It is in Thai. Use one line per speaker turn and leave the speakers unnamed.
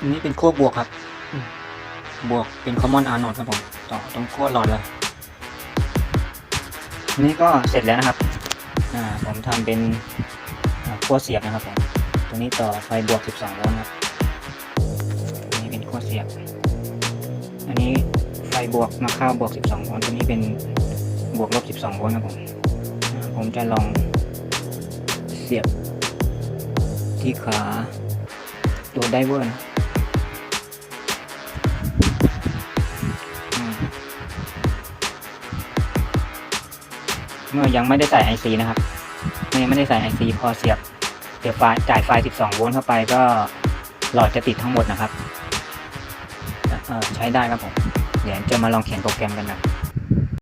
อันนี้เป็นขั้วบวกครับอืมบวกเป็น common anode ครับผมต่อตรงขั้วหลอดเลยอันนี้ก็เสร็จแล้วนะครับอ่าผมทำเป็นอ่าขั้วเสียบนะครับผมตรงนี้ต่อไฟบวก 12 โวลต์ครับอันนี้เป็นขั้วเสียบ อันนี้ไฟบวกมาเข้าบวก 12 โวลต์ตัวนี้เป็นบวกลบ 12 โวลต์ครับผมอ่าผมจะลองเสียบที่ขาตัวไดเวอร์นะ ยังไม่ได้ใส่ IC นะครับเมื่อยังไม่ได้ใส่ IC พอเสียบเสียบไฟจ่ายไฟ 12 โวลต์เข้าไปก็หลอดจะติดทั้งหมดนะครับใช้ได้ครับผม เดี๋ยวจะมาลองเขียนโปรแกรมกันนะ